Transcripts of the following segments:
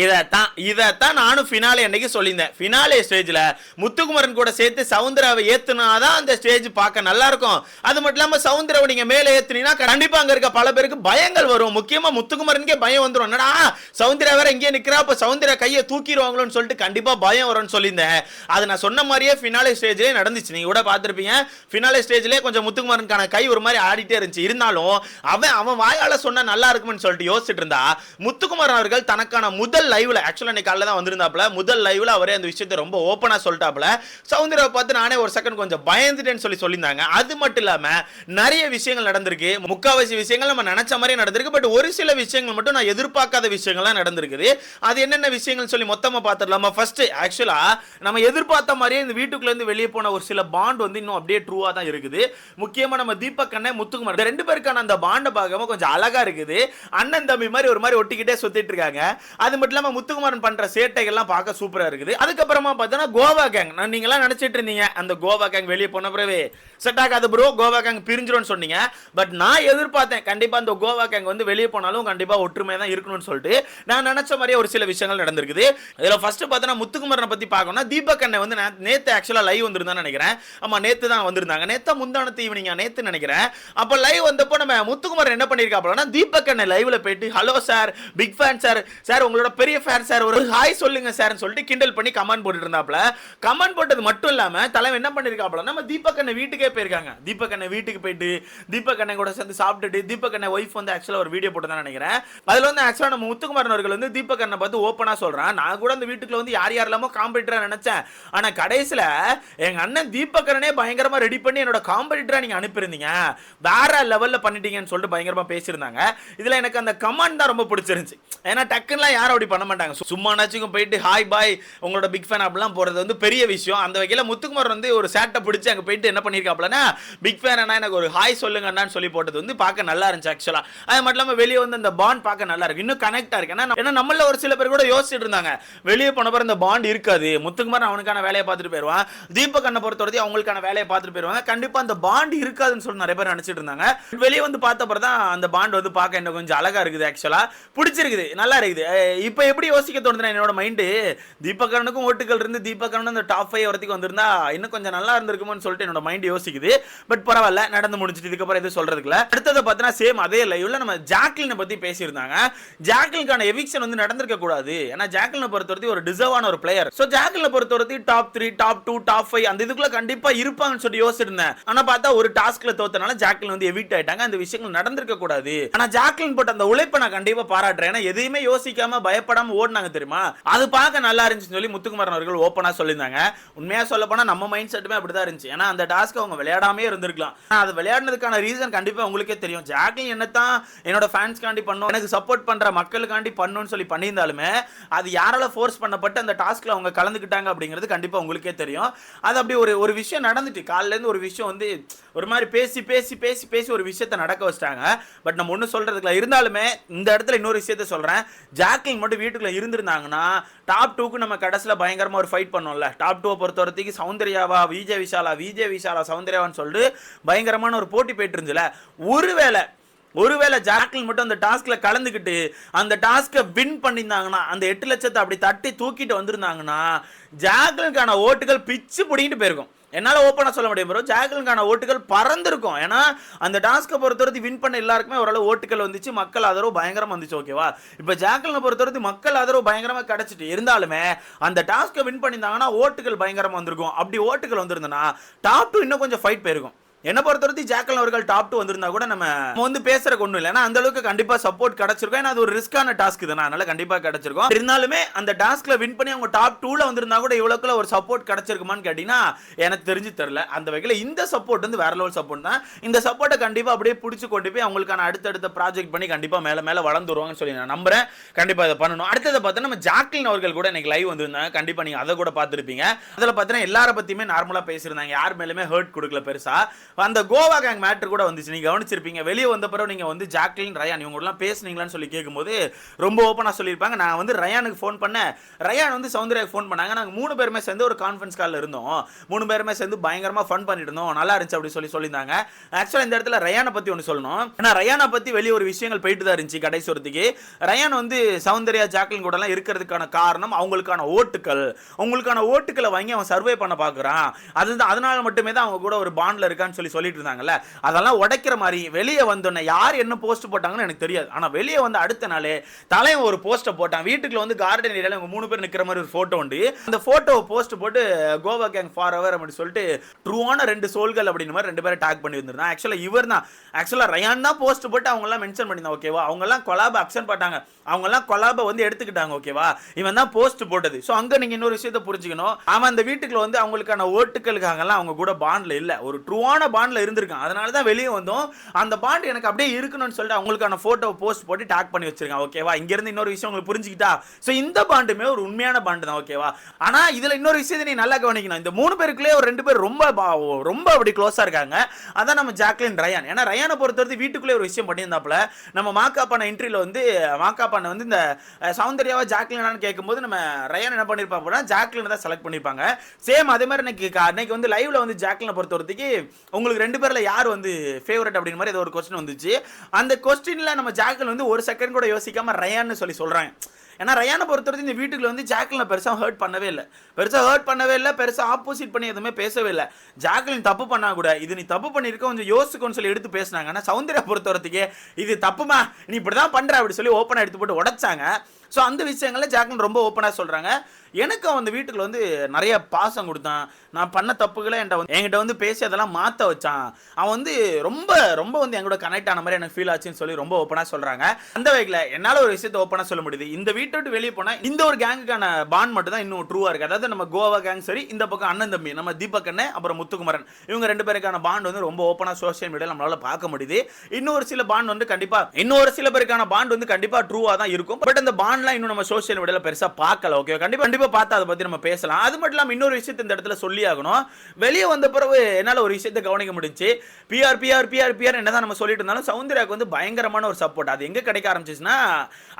இதைத்தான் இதைத்தான் நானும் ஃபினாலே அன்னைக்கு சொல்லியிருந்தேன். ஃபினாலே ஸ்டேஜில் முத்துக்குமரன் கூட சேர்த்து சவுந்தராவை ஏத்துனாதான் அந்த ஸ்டேஜ் பார்க்க நல்லா இருக்கும் அது மட்டும் இல்லாமல் சவுந்தராவை நீங்கள் மேலே ஏற்றுனீங்கன்னா கண்டிப்பாக அங்கே இருக்க பல பேருக்கு பயங்கள் வரும். முக்கியமாக முத்துக்குமரனுக்கே பயம் வந்துடும் என்னடா சவுந்தரா வேற எங்கேயே நிற்கிறா அப்ப சவுந்தரா கையை தூக்கிடுவாங்களோன்னு சொல்லிட்டு கண்டிப்பாக பயம் வரும்னு சொல்லியிருந்தேன். அது நான் சொன்ன மாதிரியே ஃபினாலே ஸ்டேஜ்லேயே நடந்துச்சு. நீங்கள் கூட பார்த்துருப்பீங்க. ஃபினாலே ஸ்டேஜ்லேயே கொஞ்சம் முத்துக்குமரனுக்கான கை ஒரு மாதிரி ஆடிட்டே இருந்துச்சு. இருந்தாலும் அவன் அவன் வாயால் சொன்னால் நல்லா இருக்கும்னு சொல்லிட்டு யோசிச்சுட்டு இருந்தா முத்துக்குமரன் அவர்கள் தனக்கான முதல் லைவ்ல ஆக்சுவலா இன்னைக்கு காலையில் தான் வந்திருந்தாப்ல முதல் லைவ்ல அவரே அந்த விஷயத்தை ரொம்ப ஓப்பனாக சொல்லிட்டாப்ல சவுந்தரவை பார்த்து நானே ஒரு செகண்ட் கொஞ்சம் பயந்துட்டேன்னு சொல்லி சொல்லியிருந்தாங்க. அது மட்டும் இல்லாம நிறைய விஷயங்கள் நடந்திருக்கு. முக்காவாசி விஷயங்கள் நம்ம நினைச்ச மாதிரி நடந்திருக்கு. பட் ஒரு சில விஷயங்கள் மட்டும் நான் எதிர்பார்க்காத விஷயங்கள்லாம் நடந்திருக்குது. அது என்னென்ன விஷயங்கள் சொல்லி மொத்தமா பார்த்துடலாமா? ஃபர்ஸ்ட் ஆக்சுவலா நம்ம எதிர்பார்த்த மாதிரியே இந்த வீட்டுக்குள்ள இருந்து வெளியே போன ஒரு சில பாண்ட் வந்து இன்னும் அப்படியே ட்ரூவா தான் இருக்குது. முக்கியமா நம்ம தீபக் அண்ணன் முத்துக்குமார் இந்த ரெண்டு பேருக்கான அந்த பாண்டை பார்க்கவும் கொஞ்சம் அழகா இருக்குது. அண்ணன் தம்பி மாதிரி ஒரு மாதிரி ஒட்டிக்கிட்டே சுத்திட்டு இருக்காங்க. அது மட்டும் இல்லாம முத்துக்குமாரன் பண்ற சேட்டைகள்லாம் பார்க்க சூப்பரா இருக்குது. அதுக்கப்புறமா பார்த்தோன்னா கோவா கேங் நான் நீங்க எல்லாம் நினைச்சிட்டு இருந்தீங்க அந்த கோவா கேங் வெளியே போன பிறகு. செட் ஆகாது ப்ரோ கோவா கேங் பிரிஞ்சிரும்னு சொன்னீங்க. பட் நான் எதிர்பார்த்தேன் கண்டிப்பா அந்த கோவா கேங் வந்து வெளியே போனாலும் கண்டிப்பா ஒற்றுமை தான் இருக்கணும்னு சொல்லிட்டு. நான் நினைச்ச மாதிரியே ஒரு சில விஷயங்கள் நடந்திருக்குது. இதுல ஃபர்ஸ்ட் பார்த்தோன்னா முத்துக்குமரனை பத்தி பார்க்கணும்னா தீபக் அண்ணன் வந்து நே- நேத்து ஆக்சுவலா லைவ் வந்திருந்தான்னு நினைக்கிறேன். ஆமா நேத்து தான் வந்திருந்தாங்க. நேத்தா முந்தானத்து ஈவினிங் நேத்து நினைக்கிறேன். அப்ப லைவ் வந்தப்போ நம்ம முத்துக்குமரன் என்ன பண்ணிருக்காப்லன்னா தீபக் அண்ணன் லைவ்ல போயிட்டு hello sir big fan sir sir உங்களோட பெரிய ஃபேன் சார் ஒரு ஹாய் சொல்லுங்க சார்னு சொல்லிட்டு கிண்டல் பண்ணி கமெண்ட் போட்டுட்டு இருந்தாப்ல கமெண்ட் போட்டது மட்டும் இல்லாம தலைவன் என்ன பண்ணிருக்காப்ல நம்ம தீபக் அண்ணன் வீட்டுக்கே போயிருக்காங்க. தீபக் அண்ணன் வீட்டுக்கு போயிட்டு தீபக் அண்ணன் கூட சேர்ந்து சாப்பிட்டுட்டு தீபக் அண்ணன் ஒய்ஃப் வந்து ஆக்சுவலாக ஒரு வீடியோ போட்டு தான் நினைக்கிறேன். அதில் வந்து ஆக்சுவலாக நம்ம முத்துக்குமாரன் அவர்கள் வந்து தீபக் அண்ணன் பார்த்து ஓப்பனாக சொல்றான். நான் கூட அந்த வீட்டுக்குள்ள வந்து யார் யாரெல்லாமோ காம்படிட்டராக நினச்சேன். ஆனால் கடைசியில் எங்கள் அண்ணன் தீபக் அண்ணனே ரெடி பண்ணி என்னோட காம்படிட்டராக நீங்கள் அனுப்பியிருந்தீங்க. வேற லெவலில் பண்ணிட்டீங்கன்னு சொல்லிட்டு பயங்கரமாக பேசியிருந்தாங்க. இதில் எனக்கு அந்த கமெண்ட் தான் ரொம்ப பிடிச்சிருந்துச்சு. ஏன்னா டக்குன்னுலாம் யாரும் அப்படி பண்ண மாட்டாங்க. சு- சும்மா போயிட்டு ஹாய் பாய் உங்களோட பிக் ஃபேன் அப்படிலாம் போறது வந்து பெரிய விஷயம். அந்த வகையில முத்துக்குமார் வந்து ஒரு சேட்டை பிடிச்சி அங்க போயிட்டு என்ன பண்ணியிருக்காப்லன்னா பிக் ஃபேன் அண்ணா எனக்கு ஒரு ஹாய் சொல்லுங்க சொல்லி போட்டது வந்து பார்க்க நல்லா இருந்துச்சு ஆக்சுவலா அது மட்டும் இல்லாமல் வெளியே வந்து அந்த பாண்ட் பார்க்க நல்லா இருக்கு. இன்னும் கனெக்டாக இருக்கு. ஏன்னா ஏன்னா நம்மள ஒரு சில பேர் கூட யோசிச்சுட்டு இருந்தாங்க. வெளியே போன பிறகு இந்த பாண்ட் இருக்காது. முத்துக்குமார் அவனுக்கான வேலையை பார்த்துட்டு போயிருவான். தீபக் அண்ணை பொறுத்த அவங்களுக்கான வேலையை பார்த்துட்டு போயிருவாங்க. கண்டிப்பாக அந்த பாண்ட் இருக்காதுன்னு சொல்லி நிறைய பேர் நினச்சிட்டு இருந்தாங்க. வெளியே வந்து பார்த்தப்பறம் தான் அந்த பாண்ட் வந்து பார்க்க இன்னும் கொஞ்சம் அழகா இருக்குது ஆக்சுவலாக பிடிச்சிருக்குது நல்லா இருக்குது. இப்போ இப்போ எப்படி யோசிக்க தோணுதுன்னா என்னோட மைண்டு தீபகரனுக்கும் ஓட்டுகள் இருந்து தீபக் அந்த டாப் ஃபைவ் வரத்துக்கு வந்திருந்தா இன்னும் கொஞ்சம் நல்லா இருந்திருக்குமோன்னு சொல்லிட்டு என்னோட மைண்ட் யோசிக்குது. பட் பரவாயில்ல நடந்து முடிஞ்சிட்டு இதுக்கப்புறம் எதுவும் சொல்றதுக்குல அடுத்தது பார்த்தீங்கன்னா சேம் அதே லைவ்ல நம்ம ஜாக்லினை பத்தி பேசியிருந்தாங்க. ஜாக்லினுக்கான எவிக்ஷன் வந்து நடந்திருக்க கூடாது. ஏன்னா ஜாக்லினை பொறுத்த ஒரு டிசர்வான ஒரு பிளேயர் ஸோ ஜாக்லினை பொறுத்தவரைக்கும் top three top two top five அந்த இதுக்குள்ள கண்டிப்பா இருப்பாங்கன்னு சொல்லி யோசிச்சிருந்தேன். ஆனா பார்த்தா ஒரு டாஸ்க்ல தோத்தனால ஜாக்லின் வந்து எவிக்ட் ஆயிட்டாங்க. அந்த விஷயங்கள் நடந்திருக்க கூடாது. ஆனா ஜாக்லின் போட்ட அந்த உழைப்பை நான் கண்டிப்பா பாராட்டுறேன். ஏன்னா எதையுமே யோசிக்காம பயப்படாம ஓடினாங்க தெரியுமா? அது பார்க்க நல்லா இருந்துச்சுன்னு சொல்லி முத்துக்குமாரன் அவர்கள் ஓப்பனா சொல்லியிருந்தாங்க. உண்மையா சொல்ல போனா நம்ம மைண்ட் செட்டுமே அப்படிதான் இருந்துச்சு. ஏன்னா அந்த டாஸ்க் அவங்க விளையாடாமே இருந்திருக்கலாம். அது விளையாடுனதுக்கான ரீசன் கண்டிப்பா உங்களுக்கே தெரியும். ஜாக்லின் என்னத்தான் என்னோட ஃபேன்ஸ்காண்டி பண்ணும் எனக்கு சப்போர்ட் பண்ற மக்களுக்காண்டி பண்ணுன்னு சொல்லி பண்ணியிருந்தாலுமே அது யாரால ஃபோர்ஸ் பண்ணப்பட்டு அந்த டாஸ்க்ல அவங்க கலந்துக்கிட்டாங்க அப்படிங்கிறது கண்டிப்பா உங்களுக்கே தெரியும். அது அப்படி ஒரு ஒரு விஷயம் நடந்துட்டு காலையில இருந்து ஒரு விஷயம் வந்து ஒரு மாதிரி பேசி பேசி பேசி பேசி ஒரு விஷயத்தை நடக்க வச்சிட்டாங்க. பட் நம்ம ஒன்றும் சொல்றதுக்குல இருந்தாலுமே இந்த இடத்துல இன்னொரு விஷயத்த சொல்றேன். ஜாக்லின் மட்டும் வீட்டுக்குள்ள இருந்திருந்தாங்கன்னா டாப் டூக்கு நம்ம கடைசியில் பயங்கரமா ஒரு ஃபைட் பண்ணோம்ல. டாப் டூவை பொறுத்த வரைக்கும் சௌந்தர்யாவா விஜய் விஷாலா விஜய் விஷாலா சௌந்தர்யாவான்னு சொல்லிட்டு பயங்கரமான ஒரு போட்டி போயிட்டு இருந்துச்சுல. ஒருவேளை ஒருவேளை ஜாக்லின் மட்டும் அந்த டாஸ்கில் கலந்துக்கிட்டு அந்த டாஸ்க்கை வின் பண்ணியிருந்தாங்கன்னா அந்த எட்டு லட்சத்தை அப்படி தட்டி தூக்கிட்டு வந்திருந்தாங்கன்னா ஜாக்லினுக்கான ஓட்டுகள் பிச்சு பிடிங்கிட்டு போயிருக்கும். என்னால் ஓப்பனாக சொல்ல முடியும் ப்ரோ ஜாக்லின்கான ஓட்டுகள் பறந்துருக்கும். ஏன்னா அந்த டாஸ்க்கை பொறுத்தவரைக்கும் வின் பண்ண எல்லாருக்குமே ஓரளவு ஓட்டுகள் வந்துச்சு. மக்கள் ஆதரவு பயங்கரமாக வந்துச்சு ஓகேவா இப்போ ஜாக்லினை பொறுத்தவரைக்கும் மக்கள் ஆதரவு பயங்கரமாக கிடச்சிட்டு இருந்தாலுமே அந்த டாஸ்க்கை வின் பண்ணியிருந்தாங்கன்னா ஓட்டுகள் பயங்கரமாக வந்திருக்கும். அப்படி ஓட்டுகள் வந்திருந்தனா டாப் டூ இன்னும் கொஞ்சம் ஃபைட் போயிருக்கும். என்ன பொறுத்தவரைக்கும் ஜாக்கல் அவர்கள் டாப் டூ வந்திருந்தா கூட நம்ம வந்து பேசுற ஒன்றும் இல்லை. ஏன்னா அந்த அளவுக்கு கண்டிப்பா சப்போர்ட் கிடைச்சிருக்கும். ஏன்னா அது ஒரு ரிஸ்கான டாஸ்க் தானே. அதனால கண்டிப்பா கிடைச்சிருக்கும். இருந்தாலுமே அந்த டாஸ்க்ல வின் பண்ணி அவங்க டாப் டூல வந்திருந்தா கூட இவ்வளவுக்குள்ள ஒரு சப்போர்ட் கிடைச்சிருக்குமான்னு கேட்டீங்கன்னா எனக்கு தெரிஞ்சு தெரியல. அந்த வகையில் இந்த சப்போர்ட் வந்து வேற லெவல் சப்போர்ட் தான். இந்த சப்போர்ட்டை கண்டிப்பா அப்படியே பிடிச்சி கொண்டு போய் அவங்களுக்கான அடுத்தடுத்த ப்ராஜெக்ட் பண்ணி கண்டிப்பா மேல மேல வளர்ந்துருவாங்கன்னு சொல்லி நான் நம்புறேன். கண்டிப்பா இதை பண்ணணும். அடுத்ததை பார்த்தா நம்ம ஜாக்லின் அவர்கள் கூட இன்னைக்கு லைவ் வந்திருந்தாங்க. கண்டிப்பா நீங்க அதை கூட பார்த்துருப்பீங்க. அதில் பார்த்தீங்கன்னா எல்லார பத்தியுமே நார்மலா பேசியிருந்தாங்க. யார் மேலுமே ஹர்ட் கொடுக்கல பெருசா. அந்த கோவா கேங் மேட்டர் கூட வந்துச்சு. நீங்க கவனிச்சிருப்பீங்க. வெளியே வந்த பிறகு நீங்க வந்து ஜாக்லின் ரயான் இவங்க எல்லாம் பேசுனீங்களான்னு சொல்லி கேட்கும்போது ரொம்ப ஓப்பனா சொல்லியிருப்பாங்க. நான் வந்து ரயானுக்கு ஃபோன் பண்ணேன். ரயான் வந்து சௌந்தர்யாவுக்கு ஃபோன் பண்ணாங்க. நாங்கள் மூணு பேருமே சேர்ந்து ஒரு கான்ஃபரன்ஸ் காலில் இருந்தோம். மூணு பேருமே சேர்ந்து பயங்கரமாக ஃபன் பண்ணிட்டு இருந்தோம். நல்லா இருந்துச்சு அப்படின்னு சொல்லி சொல்லியிருந்தாங்க. ஆக்சுவலாக இந்த இடத்துல ரயானை பற்றி ஒன்று சொல்லணும். ஏன்னா ரயானை பற்றி வெளியே ஒரு விஷயங்கள் போயிட்டு தான் இருந்துச்சு கடைசி ஒருத்திக்கு ரயான் வந்து சௌந்தர்யா ஜாக்லின் கூட எல்லாம் இருக்கிறதுக்கான காரணம் அவங்களுக்கான ஓட்டுகள் அவங்களுக்கான ஓட்டுகளை வாங்கி அவன் சர்வே பண்ண பார்க்குறான் அதுதான் அதனால மட்டுமே தான் அவங்க கூட ஒரு பாண்டில் இருக்கான்னு சொல்லி சொல்லிட்டு இருந்தாங்கல்ல அதெல்லாம் உடைக்கிற மாதிரி வெளியே வந்தோடனே யார் என்ன போஸ்ட் போட்டாங்கன்னு எனக்கு தெரியாது. ஆனால் வெளியே வந்து அடுத்த நாளே தலைவன் ஒரு போஸ்ட்டை போட்டான். வீட்டுக்குள்ள வந்து கார்டன் ஏரியாவில் இவங்க மூணு பேர் நிற்கிற மாதிரி ஒரு ஃபோட்டோ உண்டு. அந்த ஃபோட்டோவை போஸ்ட் போட்டு கோவா கேங் ஃபார் அவர் அப்படின்னு சொல்லிட்டு ட்ரூவான ரெண்டு சோல்கள் அப்படின்னு மாதிரி ரெண்டு பேரும் டாக் பண்ணி வந்திருந்தான் ஆக்சுவலாக இவர் தான் ஆக்சுவலாக ரயான் தான் போஸ்ட் போட்டு அவங்கலாம் மென்ஷன் பண்ணியிருந்தான் ஓகேவா அவங்கலாம் கொலாபை கொலாப அக்சென்ட் பண்ணாங்க கொலாபை வந்து எடுத்துக்கிட்டாங்க ஓகேவா இவன் தான் போஸ்ட் போட்டது. ஸோ அங்கே நீங்கள் இன்னொரு விஷயத்தை புரிஞ்சுக்கணும். அவன் அந்த வீட்டுக்குள்ள வந்து அவங்களுக்கான ஓட்டுகளுக்காகலாம் அவங்க கூட பாண்டில் இல்லை. ஒரு ட்ரூவான பாண்டில் இருந்திருக்கான். அதனால தான் வெளியே வந்தோம். அந்த பாண்ட் எனக்கு அப்படியே இருக்கணும்னு சொல்லிட்டு அவங்களுக்கான ஃபோட்டோ போஸ்ட் போட்டு டாக் பண்ணி வச்சிருக்கேன் ஓகேவா இங்கேருந்து இன்னொரு விஷயம் உங்களுக்கு புரிஞ்சுக்கிட்டா? ஸோ இந்த பாண்டுமே ஒரு உண்மையான பாண்டு தான். ஓகேவா ஆனால் இதில் இன்னொரு விஷயத்தை நீ நல்லா கவனிக்கணும். இந்த மூணு பேருக்குள்ளே ஒரு ரெண்டு பேர் ரொம்ப பா- ரொம்ப அப்படி க்ளோஸாக இருக்காங்க. அதான் நம்ம ஜாக்லின் ரயான். ஏன்னா ரயானை பொறுத்தவரைக்கும் வீட்டுக்குள்ளே ஒரு விஷயம் பண்ணியிருந்தாப்புல நம்ம மாக்கா பண்ண இன்ட்ரியில் வந்து மாக்கா பண்ண வந்து இந்த சௌந்தர்யாவா ஜாக்லினான்னு கேட்கும்போது நம்ம ரயான் என்ன பண்ணியிருப்பாங்க ஜாக்லின் தான் செலக்ட் பண்ணியிருப்பாங்க. சேம் அதே மாதிரி இன்னைக்கு அன்னைக்கு வந்து லைவ்ல வந்து ஜாக்லினை பொறுத்தவரைக்கு உங்களுக்கு ரெண்டு பேரில் யார் வந்து ஃபேவரட் அப்படின்னு மாதிரி ஏதோ ஒரு கொஸ்டின் வந்துச்சு. அந்த கொஸ்டினில் நம்ம ஜாக்கல் வந்து ஒரு செகண்ட் கூட யோசிக்காமல் ரயான்னு சொல்லி சொல்கிறாங்க ஏன்னா ரயானை பொறுத்தவரைக்கும் இந்த வீட்டுக்குள்ள வந்து ஜாக்லினை பெருசாக ஹர்ட் பண்ணவே இல்லை. பெருசாக ஹர்ட் பண்ணவே இல்லை பெருசாக ஆப்போசிட் பண்ணி எதுவுமே பேசவே இல்லை. ஜாக்லின் தப்பு பண்ணா கூட இது நீ தப்பு பண்ணியிருக்க கொஞ்சம் யோசிக்கணும்னு சொல்லி எடுத்து பேசினாங்க. ஆனால் சௌந்தர்யா பொறுத்தவரைக்கு இது தப்புமா நீ இப்படி தான் பண்ணுற அப்படி சொல்லி ஓப்பனாக எடுத்து போட்டு உடச்சாங்க. ஸோ அந்த விஷயங்கள்ல ஜாக்லின் ரொம்ப ஓப்பனாக சொல்கிறாங்க எனக்கு அவன் அந்த வீட்டுக்குள்ள வந்து நிறைய பாசம் கொடுத்தான். நான் பண்ண தப்புகளை என்கிட்ட வந்து என்கிட்ட வந்து பேசி அதெல்லாம் மாற்ற வச்சான். அவன் வந்து ரொம்ப ரொம்ப வந்து எங்கூட கனெக்ட் ஆன மாதிரி எனக்கு ஃபீல் ஆச்சுன்னு சொல்லி ரொம்ப ஓப்பனாக சொல்கிறாங்க அந்த வகையில் என்னால் ஒரு விஷயத்தை ஓப்பனாக சொல்ல முடியுது. இந்த வீட்டை விட்டு வெளியே போனால் இந்த ஒரு கேங்குக்கான பாண்ட் மட்டும் தான் இன்னும் ட்ரூவாக இருக்குது அதாவது நம்ம கோவா கேங் சரி இந்த பக்கம் அண்ணன் தம்பி நம்ம தீபக் அண்ணன் அப்புறம் முத்துக்குமரன். இவங்க ரெண்டு பேருக்கான பாண்ட் வந்து ரொம்ப ஓப்பனாக சோஷியல் மீடியாவில் நம்மளால் பார்க்க முடியுது. இன்னொரு சில பாண்ட் வந்து கண்டிப்பாக இன்னொரு சில பேருக்கான பாண்ட் வந்து கண்டிப்பாக ட்ரூவாக தான் இருக்கும். பட் அந்த பாண்ட் பாண்ட்லாம் இன்னும் நம்ம சோஷியல் மீடியாவில் பெருசா பார்க்கல ஓகே கண்டிப்பா கண்டிப்பாக பார்த்து அதை பற்றி நம்ம பேசலாம். அது மட்டும் இல்லாமல் இன்னொரு விஷயத்தை இந்த இடத்துல சொல்லி ஆகணும். வெளியே வந்த பிறகு என்னால் ஒரு விஷயத்தை கவனிக்க முடிஞ்சு பிஆர் பிஆர் பிஆர் பிஆர் என்னதான் நம்ம சொல்லிட்டு இருந்தாலும் சௌந்தர்யாக்கு வந்து பயங்கரமான ஒரு சப்போர்ட் அது எங்கே கிடைக்க ஆரம்பிச்சிச்சுன்னா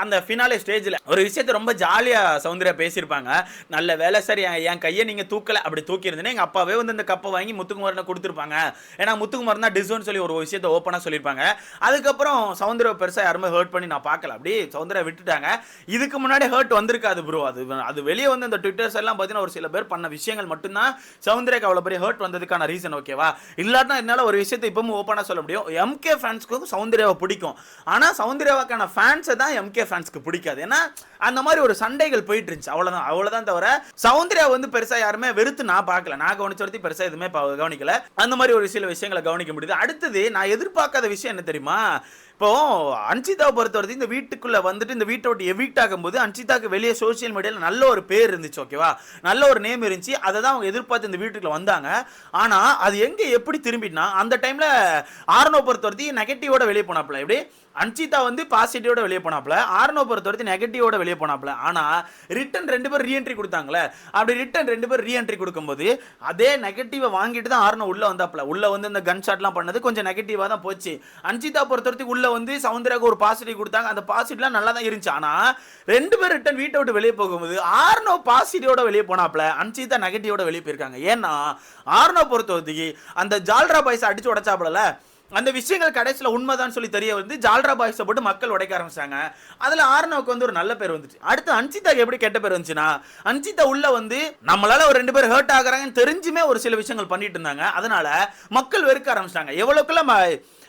அந்த ஃபினாலே ஸ்டேஜில் ஒரு விஷயத்தை ரொம்ப ஜாலியாக சௌந்தர்யா பேசியிருப்பாங்க. நல்ல வேலை சரி என் கையை நீங்கள் தூக்கல அப்படி தூக்கி இருந்தேன்னா அப்பாவே வந்து இந்த கப்பை வாங்கி முத்துக்குமாரனை கொடுத்துருப்பாங்க. ஏன்னா முத்துக்குமாரன் தான் டிசோன்னு சொல்லி ஒரு விஷயத்தை ஓப்பனாக சொல்லியிருப்பாங்க. அதுக்கப்புறம் சௌந்தர்யா பெருசாக யாருமே ஹர்ட் பண்ணி நான் பார்க்கல. அப்படி சௌந்தர்யா விட்டுட்டாங்க. இதுக்கு முன்னாடி ஹர்ட் வந்திருக்காது ப்ரோ அது அது வெளியே வந்து இந்த ட்விட்டர்ஸ் எல்லாம் பார்த்தீங்கன்னா ஒரு சில பேர் பண்ண விஷயங்கள் மட்டும்தான். சௌந்தர்யாக்கு அவ்வளோ பெரிய ஹர்ட் வந்ததுக்கான ரீசன் ஓகேவா இல்லாட்டினா என்னால் ஒரு விஷயத்தை இப்பவும் ஓப்பனாக சொல்ல முடியும். எம்கே ஃபேன்ஸ்க்கும் சவுந்தரேவை பிடிக்கும். ஆனால் சவுந்தரேவாக்கான ஃபேன்ஸை தான் எம்கே ஃபேன்ஸ்க்கு பிடிக்காது. ஏன்னா அந்த மாதிரி ஒரு சண்டைகள் போயிட்டு இருந்துச்சு. அவ்வளோதான் அவ்வளோதான் தவிர சௌந்தர்யா வந்து பெருசாக யாருமே வெறுத்து நான் பார்க்கல. நான் கவனிச்ச வரைக்கும் பெருசாக எதுவுமே கவனிக்கல. அந்த மாதிரி ஒரு சில விஷயங்களை கவனிக்க முடியுது. அடுத்தது நான் எதிர்பார்க்காத விஷயம் என்ன தெரியுமா? இப்போ அன்சிதாவை பொறுத்தவரைக்கும் இந்த வீட்டுக்குள்ளே வந்துட்டு இந்த வீட்டை விட்டு எவிக்ட் ஆகும்போது அன்சிதாக்கு வெளியே சோஷியல் மீடியாவில் நல்ல ஒரு பேர் இருந்துச்சு ஓகேவா நல்ல ஒரு நேம் இருந்துச்சு. அதை தான் அவங்க எதிர்பார்த்து இந்த வீட்டுக்குள்ள வந்தாங்க. ஆனால் அது எங்கே எப்படி திரும்பினா அந்த டைமில் ஆர்னோ பொறுத்த வரைக்கும் நெகட்டிவோட வெளியே போனாப்ல எப்படி? அன்சிதா வந்து பாசிட்டிவோட வெளியே போனாப்ல ஆர்னோ பொறுத்த வரைக்கும் நெகட்டிவோட வெளியே போனாப்ல ஆனால் ரிட்டன் ரெண்டு பேர் ரீஎன்ட்ரி கொடுத்தாங்களே அப்படி ரிட்டன் ரெண்டு பேர் ரீஎன்ட்ரி கொடுக்கும்போது அதே நெகட்டிவை வாங்கிட்டு தான் ஆர்னோ உள்ளே வந்தாப்ல உள்ளே வந்து இந்த கன் ஷாட்லாம் பண்ணது கொஞ்சம் நெகட்டிவாக தான் போச்சு. அன்சிதா பொறுத்த வரைக்கும் உள்ளே வந்து சவுந்தராக்கு ஒரு பாசிட்டிவ் கொடுத்தாங்க. அந்த பாசிட்டிவ்லாம் நல்லா தான் இருந்துச்சு. ஆனால் ரெண்டு பேர் ரிட்டன் வீட்டை விட்டு வெளியே போகும்போது ஆர்னோ பாசிட்டிவோட வெளியே போனாப்ல அன்சிதா நெகட்டிவோட வெளியே போயிருக்காங்க. ஏன்னா ஆர்னோ பொறுத்த வரைக்கும் அந்த ஜால்ரா பாய்ஸ் அடிச்சு உடைச்சாப்புல அந்த விஷயங்கள் கடைசியில் உண்மைதான் சொல்லி தெரிய வந்து ஜால்ரா பாய்ஸை போட்டு மக்கள் உடைக்க ஆரம்பிச்சாங்க. அதில் ஆர்னவுக்கு வந்து ஒரு நல்ல பேர் வந்துச்சு. அடுத்து அன்சிதாக்கு எப்படி கெட்ட பேர் வந்துச்சுன்னா அன்சிதா உள்ள வந்து நம்மளால ஒரு ரெண்டு பேர் ஹர்ட் ஆகுறாங்கன்னு தெரிஞ்சுமே ஒரு சில விஷயங்கள் பண்ணிட்டு இருந்தாங்க. அதனால மக்கள் வெறுக்க ஆரம்பிச்சிட்டாங்க. எவ்வளோக்குள்ள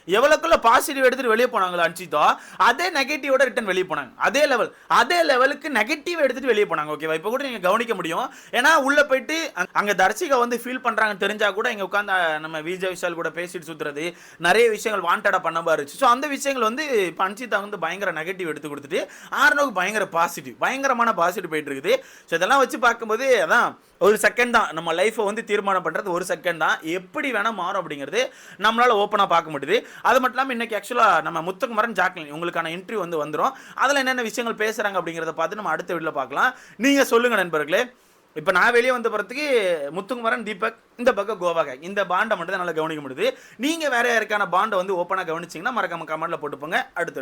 எவ்வளோக்குள்ள பாசிட்டிவ் எடுத்துட்டு வெளியே போனாங்களோ அன்சிதோ அதே நெகட்டிவோட ரிட்டன் வெளியே போனாங்க. அதே லெவல் அதே லெவலுக்கு நெகட்டிவ் எடுத்துட்டு வெளியே போனாங்க ஓகேவா இப்போ கூட நீங்க கவனிக்க முடியும். ஏன்னா உள்ள போயிட்டு அங்க- தர்சிகா வந்து ஃபீல் பண்ணுறாங்கன்னு தெரிஞ்சா கூட இங்க உட்காந்து நம்ம விஜய் விஷால் கூட பேசிட்டு சுத்துறது நிறைய விஷயங்கள் வாண்டடா பண்ண மாதிரி இருந்துச்சு. ஸோ அந்த விஷயங்கள் வந்து இப்போ அன்சிதா வந்து பயங்கர நெகட்டிவ் எடுத்து கொடுத்துட்டு ஆர்னோக்கு பயங்கர பாசிட்டிவ் பயங்கரமான பாசிட்டிவ் போயிட்டு இருக்குது. ஸோ இதெல்லாம் வச்சு பார்க்கும்போது அதான் ஒரு செகண்ட் தான். நம்ம லைஃப்பை வந்து தீர்மானம் பண்ணுறது ஒரு செகண்ட் தான். எப்படி வேணால் மாறும் அப்படிங்கிறது நம்மளால் ஓப்பனாக பார்க்க முடியுது. அது மட்டும் இல்லாமல் இன்னைக்கு ஆக்சுவலாக நம்ம முத்துக்குமரன் ஜாக்லின் உங்களுக்கான இன்டர்வியூ வந்து வந்துடும் அதில் என்னென்ன விஷயங்கள் பேசுகிறாங்க அப்படிங்கிறத பார்த்து நம்ம அடுத்த வீட்டில் பார்க்கலாம். நீங்கள் சொல்லுங்கள் நண்பர்களே. இப்போ நான் வெளியே வந்த போகிறதுக்கு முத்துக்குமரன் தீபக் இந்த பக்கம் கோவாக. இந்த பாண்டை மட்டும் தான் நல்லா கவனிக்க முடியுது. நீங்கள் வேறு யாருக்கான பாண்டை வந்து ஓப்பனாக கவனிச்சிங்கன்னா மறக்காம கமெண்ட்டில் போட்டு போங்க அடுத்து